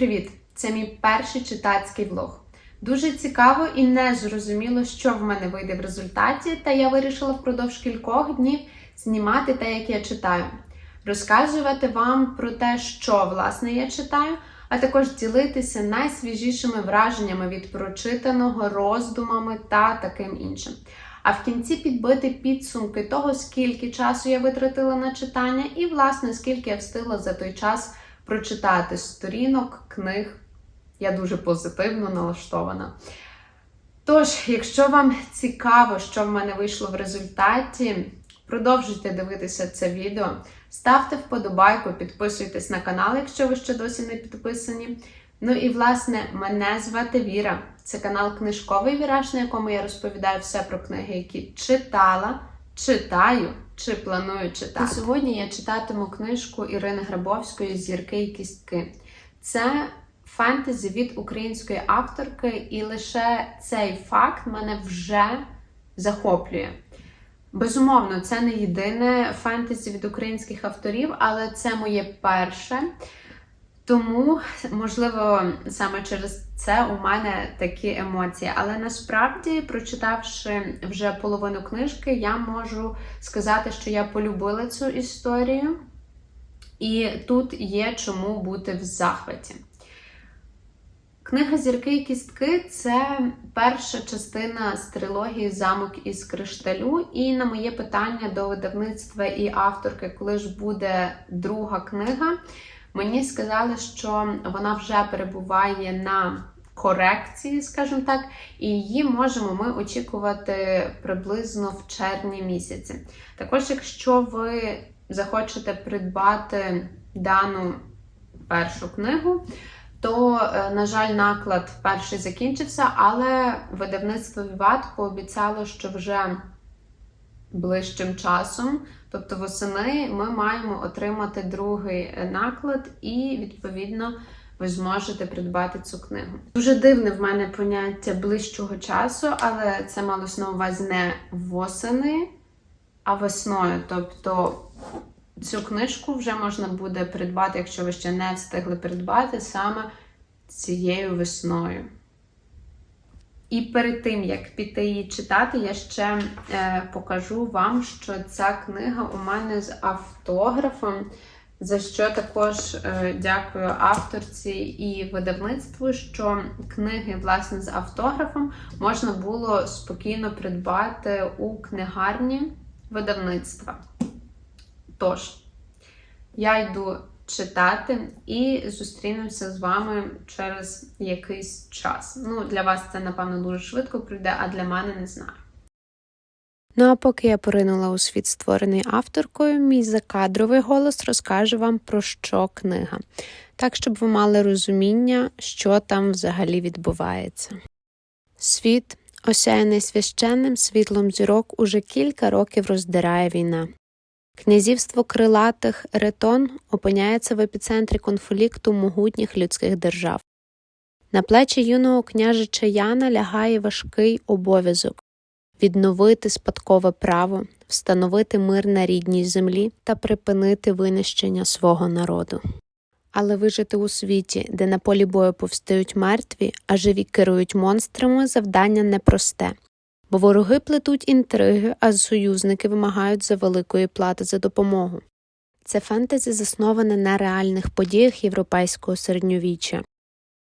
Привіт! Це мій перший читацький влог. Дуже цікаво і не зрозуміло, що в мене вийде в результаті, та я вирішила впродовж кількох днів знімати те, як я читаю, розказувати вам про те, що власне я читаю, а також ділитися найсвіжішими враженнями від прочитаного, роздумами та таким іншим. А в кінці підбити підсумки того, скільки часу я витратила на читання, і, власне, скільки я встигла за той час прочитати сторінок, книг. Я дуже позитивно налаштована. Тож, якщо вам цікаво, що в мене вийшло в результаті, продовжуйте дивитися це відео, ставте вподобайку, підписуйтесь на канал, якщо ви ще досі не підписані. Ну і власне, мене звати Віра. Це канал Книжковий Віраж, на якому я розповідаю все про книги, які читала, читаю чи планую читати. І сьогодні я читатиму книжку Ірини Грабовської Зірки і кістки. Це фентезі від української авторки, і лише цей факт мене вже захоплює. Безумовно, це не єдине фентезі від українських авторів, але це моє перше. Тому, можливо, саме через це у мене такі емоції. Але насправді, прочитавши вже половину книжки, я можу сказати, що я полюбила цю історію, і тут є чому бути в захваті. Книга Зірки і кістки це перша частина з трилогії Замок із кришталю. І на моє питання до видавництва і авторки, коли ж буде друга книга, мені сказали, що вона вже перебуває на корекції, скажімо так, і її можемо ми очікувати приблизно в червні місяці. Також, якщо ви захочете придбати дану першу книгу, то, е, на жаль, наклад перший закінчився, але видавництво Віват пообіцяло, що вже ближчим часом, тобто восени, ми маємо отримати другий е, наклад, і, відповідно, ви зможете придбати цю книгу. Дуже дивне в мене поняття ближчого часу, але це малось на увазі не восени, а весною. Тобто цю книжку вже можна буде придбати, якщо ви ще не встигли придбати, саме цією весною. І перед тим, як піти її читати, я ще е, покажу вам, що ця книга у мене з автографом, за що також е, дякую авторці і видавництву, що книги, власне, з автографом можна було спокійно придбати у книгарні видавництва. Тож, я йду читати і зустрінемося з вами через якийсь час. Ну, для вас це, напевно, дуже швидко пройде, а для мене не знаю. Ну а поки я поринула у світ, створений авторкою, мій закадровий голос розкаже вам про що книга, так щоб ви мали розуміння, що там взагалі відбувається. Світ, осяяний священним світлом зірок, уже кілька років роздирає війна. Князівство крилатих ретон опиняється в епіцентрі конфлікту могутніх людських держав. На плечі юного княжича Яна лягає важкий обов'язок відновити спадкове право, встановити мир на рідній землі та припинити винищення свого народу. Але вижити у світі, де на полі бою повстають мертві, а живі керують монстрами, завдання непросте бо вороги плетуть інтриги, а союзники вимагають за великої плати за допомогу. Це фентезі засноване на реальних подіях європейського середньовіччя,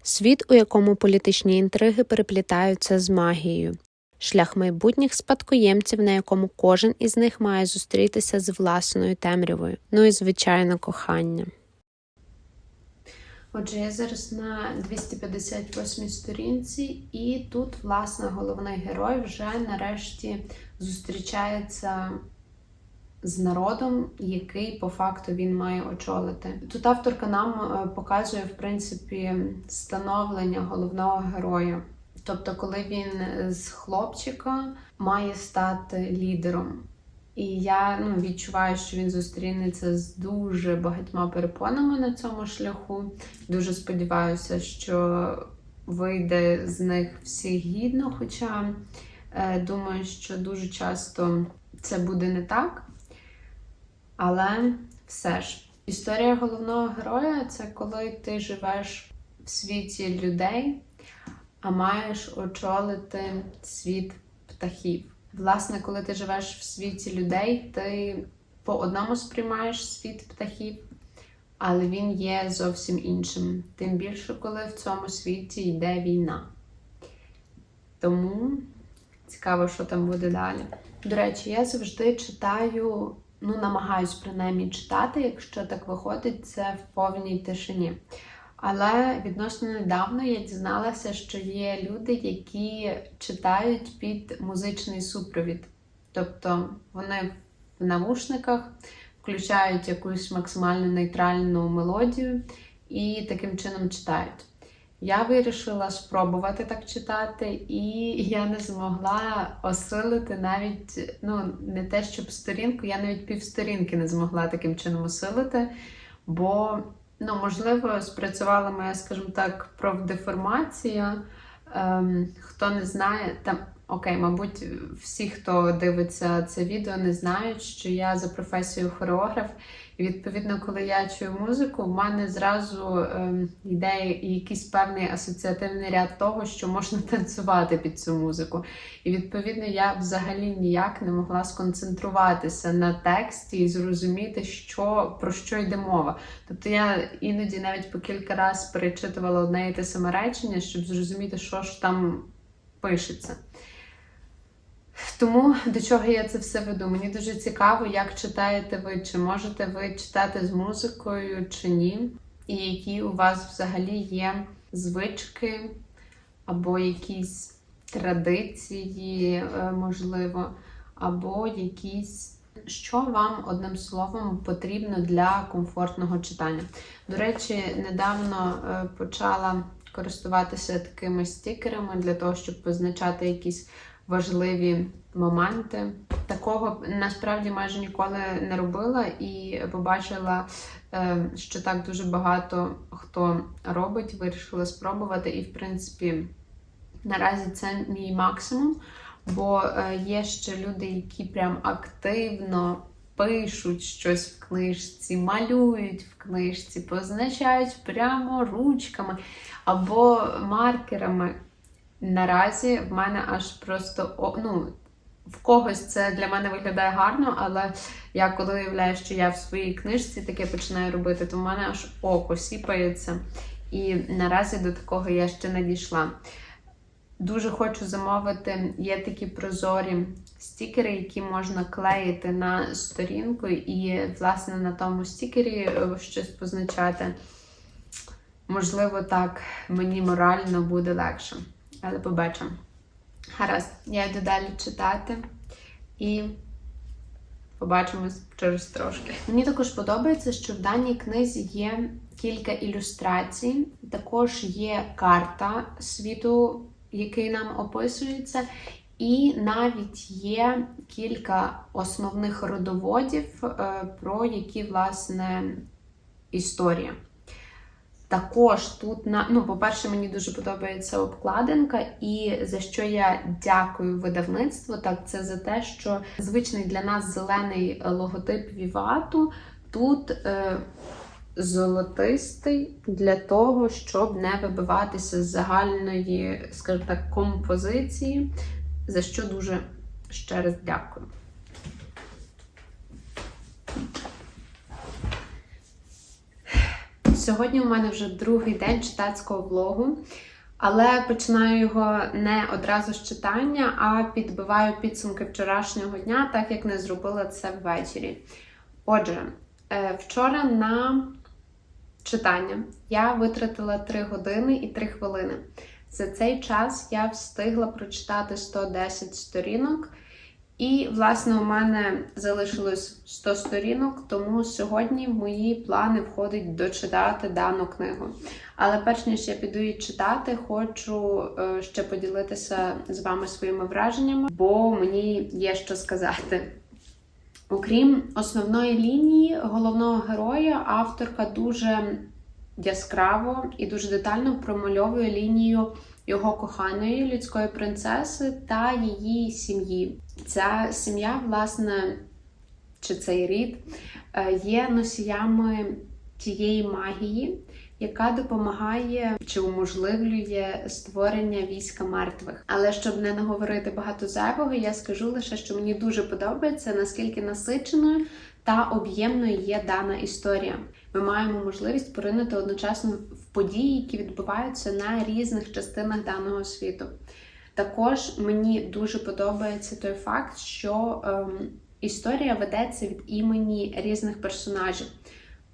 світ, у якому політичні інтриги переплітаються з магією, шлях майбутніх спадкоємців, на якому кожен із них має зустрітися з власною темрявою, ну і звичайно кохання. Отже, я зараз на 258 сторінці, і тут, власне, головний герой вже нарешті зустрічається з народом, який по факту він має очолити. Тут авторка нам е, показує, в принципі, становлення головного героя. Тобто, коли він з хлопчика має стати лідером. І я ну, відчуваю, що він зустрінеться з дуже багатьма перепонами на цьому шляху. Дуже сподіваюся, що вийде з них всі гідно, хоча е, думаю, що дуже часто це буде не так. Але все ж, історія головного героя це коли ти живеш в світі людей, а маєш очолити світ птахів. Власне, коли ти живеш в світі людей, ти по одному сприймаєш світ птахів, але він є зовсім іншим. Тим більше, коли в цьому світі йде війна. Тому цікаво, що там буде далі. До речі, я завжди читаю, ну, намагаюсь принаймні читати, якщо так виходить, це в повній тишині. Але відносно недавно я дізналася, що є люди, які читають під музичний супровід. Тобто вони в навушниках включають якусь максимально нейтральну мелодію і таким чином читають. Я вирішила спробувати так читати, і я не змогла осилити навіть, ну, не те, щоб сторінку, я навіть півсторінки не змогла таким чином осилити, бо, ну, можливо, спрацювала моя, скажімо так, профдеформація. Ем, хто не знає, там окей, мабуть, всі, хто дивиться це відео, не знають, що я за професією хореограф. І відповідно, коли я чую музику, в мене зразу ем, йде якийсь певний асоціативний ряд того, що можна танцювати під цю музику. І відповідно я взагалі ніяк не могла сконцентруватися на тексті і зрозуміти, що про що йде мова. Тобто я іноді навіть по кілька разів перечитувала одне і те саме речення, щоб зрозуміти, що ж там пишеться. Тому до чого я це все веду? Мені дуже цікаво, як читаєте ви, чи можете ви читати з музикою, чи ні, і які у вас взагалі є звички або якісь традиції, е, можливо, або якісь. Що вам одним словом потрібно для комфортного читання? До речі, недавно е, почала користуватися такими стікерами для того, щоб позначати якісь важливі моменти. Такого насправді майже ніколи не робила і побачила, е, що так дуже багато хто робить, вирішила спробувати. І, в принципі, наразі це мій максимум, бо е, є ще люди, які прям активно. Пишуть щось в книжці, малюють в книжці, позначають прямо ручками або маркерами. Наразі в мене аж просто ну, в когось це для мене виглядає гарно, але я коли уявляю, що я в своїй книжці таке починаю робити, то в мене аж око сіпається. І наразі до такого я ще не дійшла. Дуже хочу замовити, є такі прозорі стікери, які можна клеїти на сторінку, і, власне, на тому стікері е, щось позначати. Можливо, так мені морально буде легше. Але побачимо. Гаразд, я йду далі читати і побачимось через трошки. Мені також подобається, що в даній книзі є кілька ілюстрацій, також є карта світу, який нам описується, і навіть є кілька основних родоводів, е, про які, власне, історія. Також тут на ну, по-перше, мені дуже подобається обкладинка, і за що я дякую видавництву, так це за те, що звичний для нас зелений логотип Вівату тут е, золотистий для того, щоб не вибиватися з загальної, скажімо так, композиції, за що дуже ще раз дякую. Сьогодні у мене вже другий день читацького влогу, але починаю його не одразу з читання, а підбиваю підсумки вчорашнього дня, так як не зробила це ввечері. Отже, е, вчора на читання я витратила 3 години і 3 хвилини. За цей час я встигла прочитати 110 сторінок. І, власне, у мене залишилось 100 сторінок, тому сьогодні в мої плани входить дочитати дану книгу. Але перш ніж я піду її читати, хочу е, ще поділитися з вами своїми враженнями, бо мені є що сказати. Окрім основної лінії головного героя, авторка дуже яскраво і дуже детально промальовує лінію його коханої людської принцеси та її сім'ї. Ця сім'я, власне, чи цей рід е, є носіями тієї магії, яка допомагає чи уможливлює створення війська мертвих. Але щоб не наговорити багато зайвого, я скажу лише, що мені дуже подобається, наскільки насиченою та об'ємною є дана історія. Ми маємо можливість поринути одночасно в події, які відбуваються на різних частинах даного світу. Також мені дуже подобається той факт, що ем, історія ведеться від імені різних персонажів,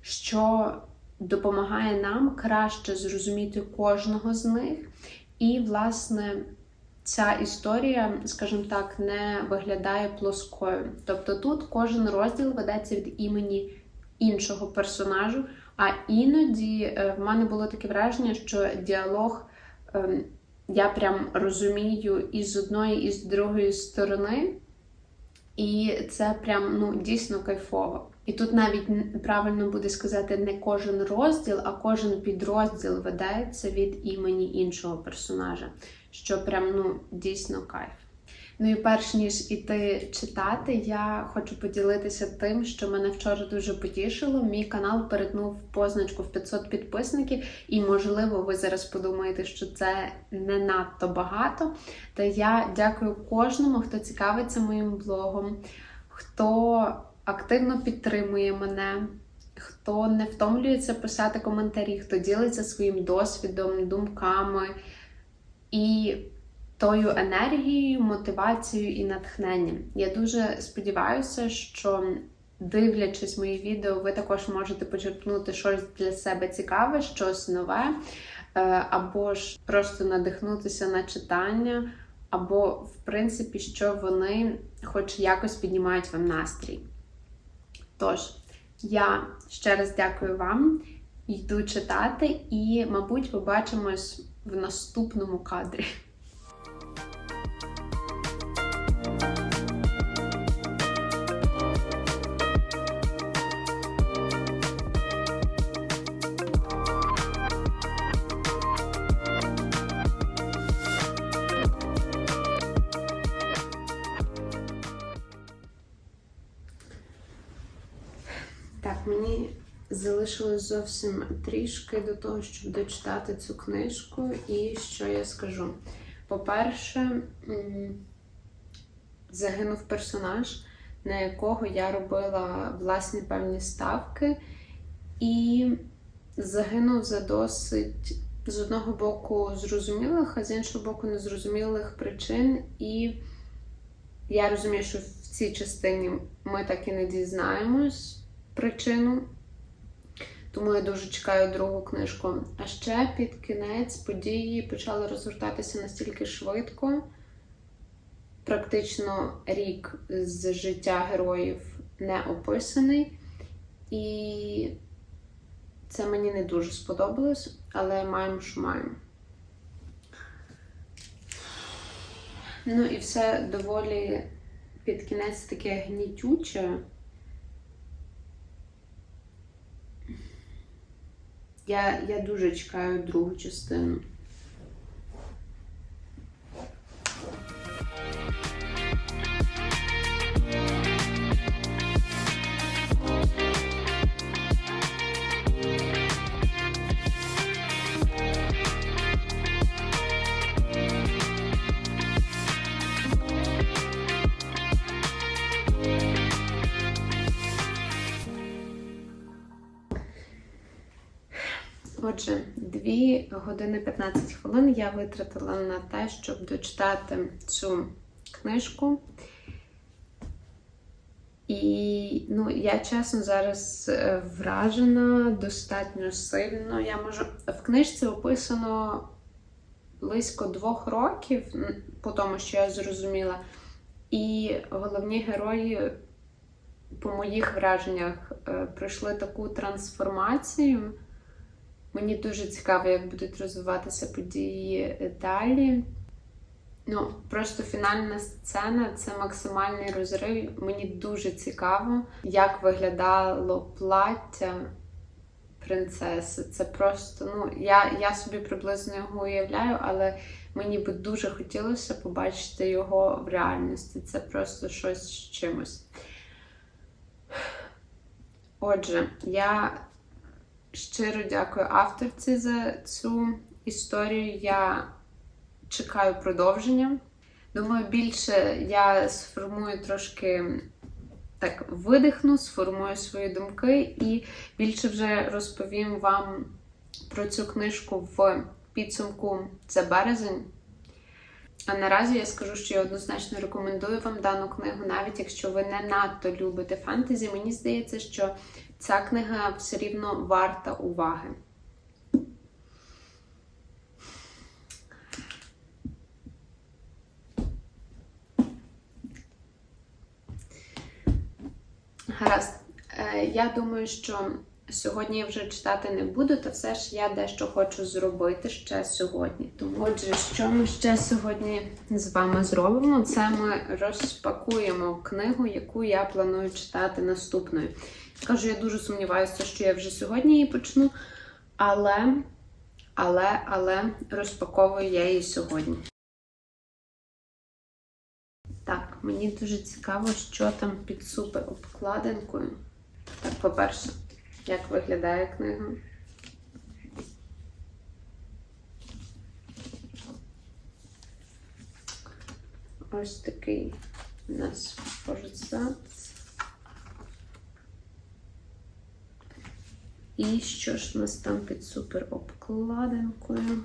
що допомагає нам краще зрозуміти кожного з них. І, власне, ця історія, скажімо так, не виглядає плоскою. Тобто тут кожен розділ ведеться від імені іншого персонажу, а іноді е, в мене було таке враження, що діалог ем, я прям розумію і з одної, і з другої сторони. І це прям ну дійсно кайфово. І тут навіть правильно буде сказати не кожен розділ, а кожен підрозділ ведеться від імені іншого персонажа, що прям ну дійсно кайф. Ну і перш ніж іти читати, я хочу поділитися тим, що мене вчора дуже потішило. Мій канал перетнув позначку в 500 підписників, і можливо, ви зараз подумаєте, що це не надто багато. Та я дякую кожному, хто цікавиться моїм блогом, хто активно підтримує мене, хто не втомлюється писати коментарі, хто ділиться своїм досвідом, думками і тою енергією, мотивацією і натхненням. Я дуже сподіваюся, що дивлячись мої відео, ви також можете почерпнути щось для себе цікаве, щось нове, е, або ж просто надихнутися на читання, або, в принципі, що вони хоч якось піднімають вам настрій. Тож, я ще раз дякую вам, йду читати, і, мабуть, побачимось в наступному кадрі. Мені залишилось зовсім трішки до того, щоб дочитати цю книжку. І що я скажу? По-перше, загинув персонаж, на якого я робила власні певні ставки, і загинув за досить з одного боку зрозумілих, а з іншого боку незрозумілих причин. І я розумію, що в цій частині ми так і не дізнаємось причину. Тому я дуже чекаю другу книжку. А ще під кінець події почали розгортатися настільки швидко. Практично рік з життя героїв не описаний. І це мені не дуже сподобалось, але маємо, що маємо. Ну і все доволі під кінець таке гнітюче. Я, я дуже чекаю другу частину. Отже, 2 години 15 хвилин я витратила на те, щоб дочитати цю книжку. І ну, я чесно зараз е, вражена достатньо сильно. Я можу в книжці описано близько двох років, по тому, що я зрозуміла. І головні герої, по моїх враженнях, е, пройшли таку трансформацію. Мені дуже цікаво, як будуть розвиватися події далі. Ну, просто фінальна сцена це максимальний розрив. Мені дуже цікаво, як виглядало плаття принцеси. Це просто, ну, я, я собі приблизно його уявляю, але мені би дуже хотілося побачити його в реальності. Це просто щось з чимось. Отже, я Щиро дякую авторці за цю історію. Я чекаю продовження. Думаю, більше я сформую трошки так видихну, сформую свої думки і більше вже розповім вам про цю книжку в підсумку за березень. А наразі я скажу, що я однозначно рекомендую вам дану книгу, навіть якщо ви не надто любите фентезі. Мені здається, що ця книга все рівно варта уваги. Гаразд. Е, Я думаю, що сьогодні я вже читати не буду, та все ж я дещо хочу зробити ще сьогодні. Тому, отже, що ми ще сьогодні з вами зробимо? Це ми розпакуємо книгу, яку я планую читати наступною. Кажу, я дуже сумніваюся, що я вже сьогодні її почну, але, але, але розпаковую я її сьогодні. Так, мені дуже цікаво, що там під супер обкладинкою. Так, по-перше, як виглядає книга. Ось такий у нас форзац. І що ж у нас там під супер обкладинкою?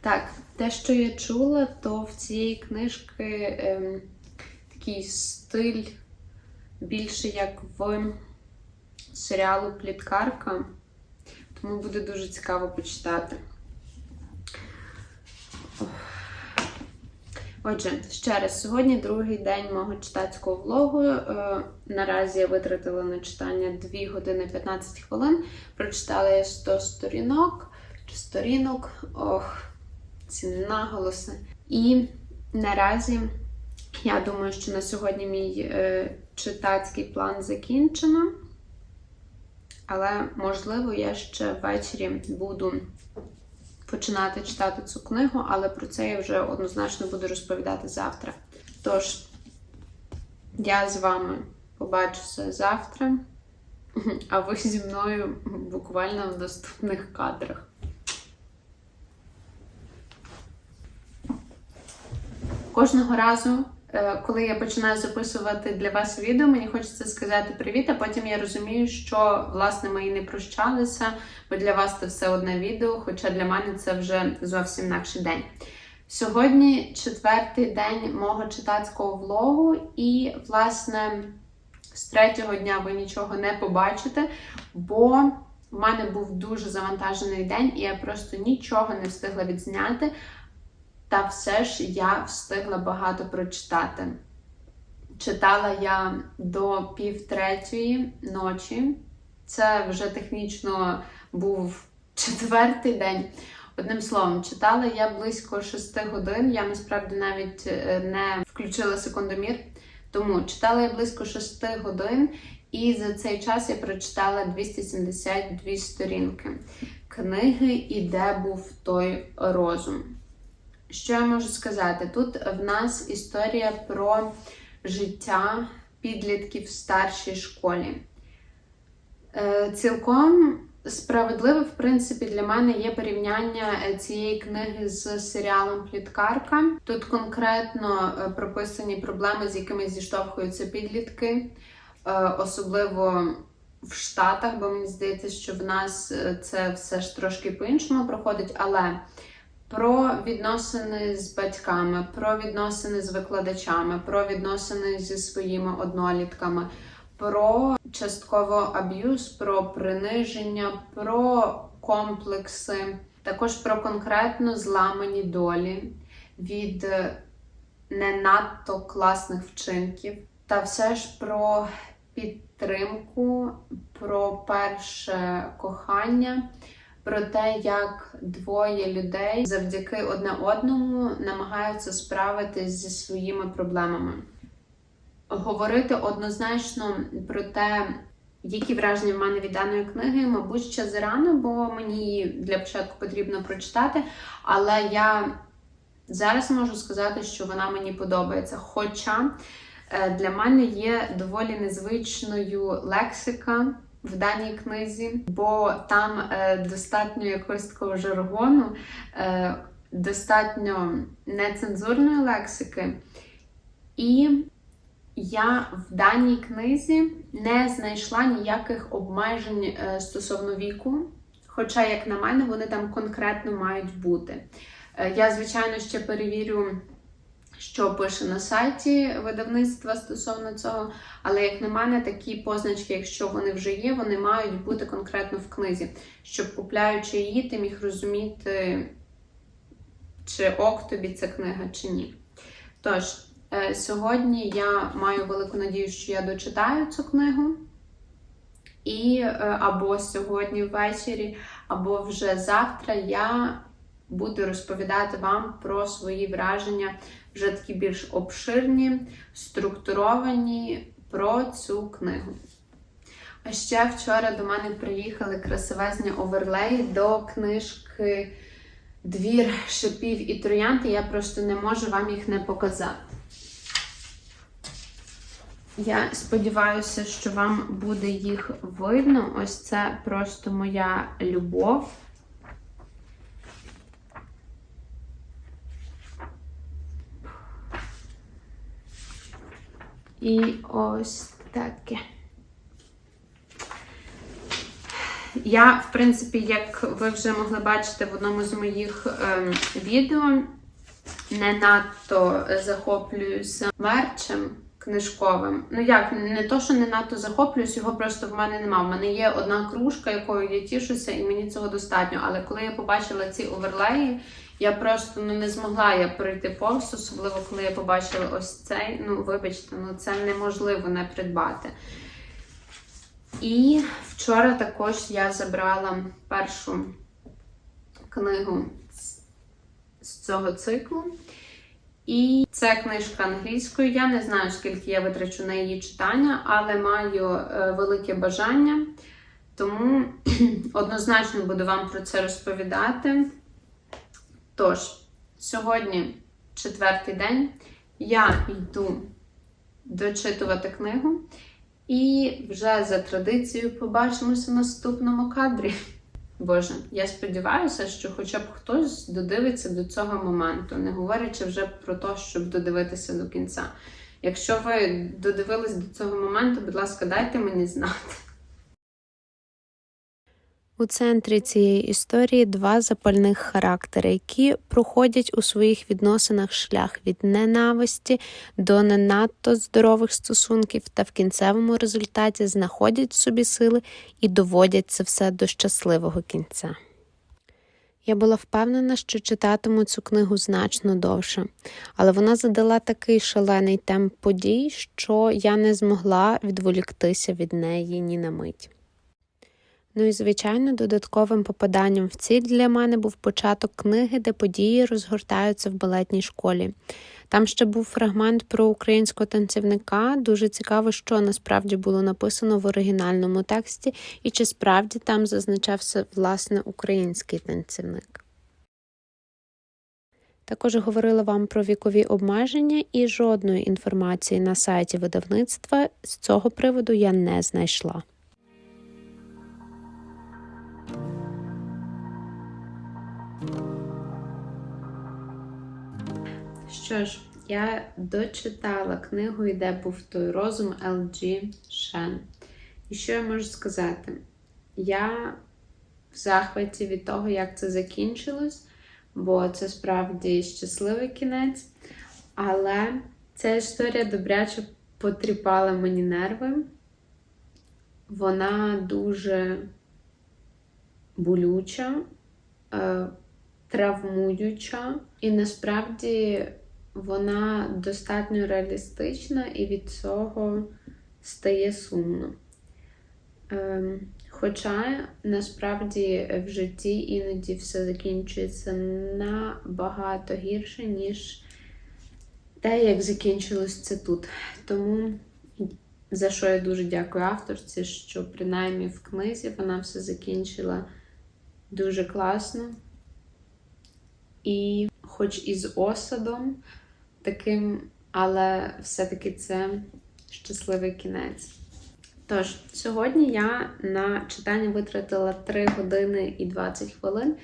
Так, те, що я чула, то в цієї книжки ем, такий стиль більше як в серіалу Пліткарка. Тому буде дуже цікаво почитати. Отже, ще раз, сьогодні другий день мого читацького влогу. Е, наразі я витратила на читання 2 години 15 хвилин. Прочитала я 100 сторінок чи сторінок. Ох, ці наголоси. І наразі я думаю, що на сьогодні мій е, читацький план закінчено. Але, можливо, я ще ввечері буду починати читати цю книгу, але про це я вже однозначно буду розповідати завтра. Тож, я з вами побачуся завтра, а ви зі мною буквально в наступних кадрах. Кожного разу, коли я починаю записувати для вас відео, мені хочеться сказати привіт, а потім я розумію, що власне ми не прощалися, бо для вас це все одне відео, хоча для мене це вже зовсім інакший день. Сьогодні четвертий день мого читацького влогу, і, власне, з третього дня ви нічого не побачите, бо в мене був дуже завантажений день, і я просто нічого не встигла відзняти. Та все ж я встигла багато прочитати. Читала я до півтретьої ночі. Це вже технічно був четвертий день. Одним словом, читала я близько 6 годин. Я насправді навіть е, не включила секундомір. Тому читала я близько 6 годин, і за цей час я прочитала 272 сторінки книги І де був той розум. Що я можу сказати? Тут в нас історія про життя підлітків в старшій школі. Е, Цілком справедливе, в принципі, для мене є порівняння цієї книги з серіалом Пліткарка. Тут конкретно е, прописані проблеми, з якими зіштовхуються підлітки, е, особливо в Штатах, бо мені здається, що в нас е, це все ж трошки по-іншому проходить, але про відносини з батьками, про відносини з викладачами, про відносини зі своїми однолітками, про частково аб'юз, про приниження, про комплекси, також про конкретно зламані долі від не надто класних вчинків, та все ж про підтримку, про перше кохання про те, як двоє людей завдяки одне одному намагаються справитись зі своїми проблемами. говорити однозначно про те, які враження в мене від даної книги, мабуть, ще зарано, бо мені її для початку потрібно прочитати. Але я зараз можу сказати, що вона мені подобається. Хоча е, для мене є доволі незвичною лексика в даній книзі, бо там е, достатньо якогось такого жаргону, е, достатньо нецензурної лексики. І я в даній книзі не знайшла ніяких обмежень е, стосовно віку. Хоча, як на мене, вони там конкретно мають бути. Е, Я, звичайно, ще перевірю, що пише на сайті видавництва стосовно цього. Але, як на мене, такі позначки, якщо вони вже є, вони мають бути конкретно в книзі, щоб купляючи її, ти міг розуміти, чи ок тобі ця книга, чи ні. Тож, е, сьогодні я маю велику надію, що я дочитаю цю книгу. І е, або сьогодні ввечері, або вже завтра я буду розповідати вам про свої враження, вже такі більш обширні, структуровані про цю книгу. А ще вчора до мене приїхали красивезні оверлеї до книжки Двір шипів і троянд, і я просто не можу вам їх не показати. Я сподіваюся, що вам буде їх видно. Ось це просто моя любов. І ось таке. Я, в принципі, як ви вже могли бачити в одному з моїх ем, відео, не надто захоплююся мерчем книжковим. Ну як, не то, що не надто захоплююсь, його просто в мене нема. В мене є одна кружка, якою я тішуся, і мені цього достатньо. Але коли я побачила ці оверлеї, я просто ну, не змогла я пройти повз, особливо коли я побачила ось цей. Ну, вибачте, ну це неможливо не придбати. І вчора також я забрала першу книгу з- цього циклу. І це книжка англійською. Я не знаю, скільки я витрачу на її читання, але маю е, велике бажання. Тому однозначно буду вам про це розповідати. Тож, сьогодні четвертий день. Я йду дочитувати книгу. І вже за традицією побачимося в наступному кадрі. Боже, я сподіваюся, що хоча б хтось додивиться до цього моменту, не говорячи вже про те, щоб додивитися до кінця. Якщо ви додивились до цього моменту, будь ласка, дайте мені знати. У центрі цієї історії два запальних характери, які проходять у своїх відносинах шлях від ненависті до не надто здорових стосунків та в кінцевому результаті знаходять в собі сили і доводять це все до щасливого кінця. Я була впевнена, що читатиму цю книгу значно довше, але вона задала такий шалений темп подій, що я не змогла відволіктися від неї ні на мить. Ну і звичайно, додатковим попаданням в ціль для мене був початок книги, де події розгортаються в балетній школі. Там ще був фрагмент про українського танцівника. Дуже цікаво, що насправді було написано в оригінальному тексті, і чи справді там зазначався власне український танцівник. Також говорила вам про вікові обмеження, і жодної інформації на сайті видавництва з цього приводу я не знайшла. Що ж, я дочитала книгу, і де був той розум Л.Джі Шен. І що я можу сказати? Я в захваті від того, як це закінчилось, бо це справді щасливий кінець. Але ця історія добряче потріпала мені нерви. Вона дуже болюча, е, травмуюча, і насправді вона достатньо реалістична, і від цього стає сумно. Ем, Хоча насправді в житті іноді все закінчується набагато гірше, ніж те, як закінчилось це тут. Тому за що я дуже дякую авторці, що принаймні в книзі вона все закінчила дуже класно. І хоч і з осадом таким, але все-таки це щасливий кінець. Тож, сьогодні я на читання витратила 3 години і 20 хвилин,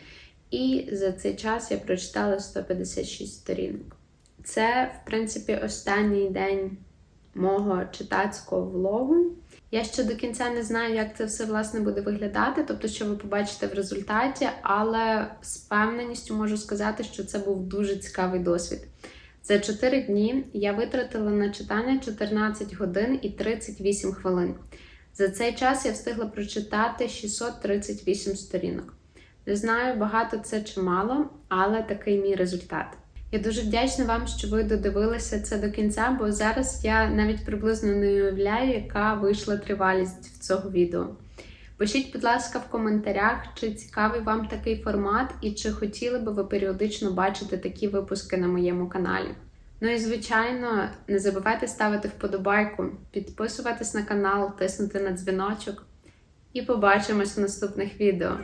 і за цей час я прочитала 156 сторінок. Це, в принципі, останній день мого читацького влогу. Я ще до кінця не знаю, як це все власне буде виглядати, тобто, що ви побачите в результаті, але з певненістю можу сказати, що це був дуже цікавий досвід. За 4 дні я витратила на читання 14 годин і 38 хвилин. За цей час я встигла прочитати 638 сторінок. Не знаю, багато це чи мало, але такий мій результат. Я дуже вдячна вам, що ви додивилися це до кінця, бо зараз я навіть приблизно не уявляю, яка вийшла тривалість в цього відео. Пишіть, будь ласка, в коментарях, чи цікавий вам такий формат і чи хотіли би ви періодично бачити такі випуски на моєму каналі. Ну і звичайно, не забувайте ставити вподобайку, підписуватись на канал, тиснути на дзвіночок. І побачимось в наступних відео.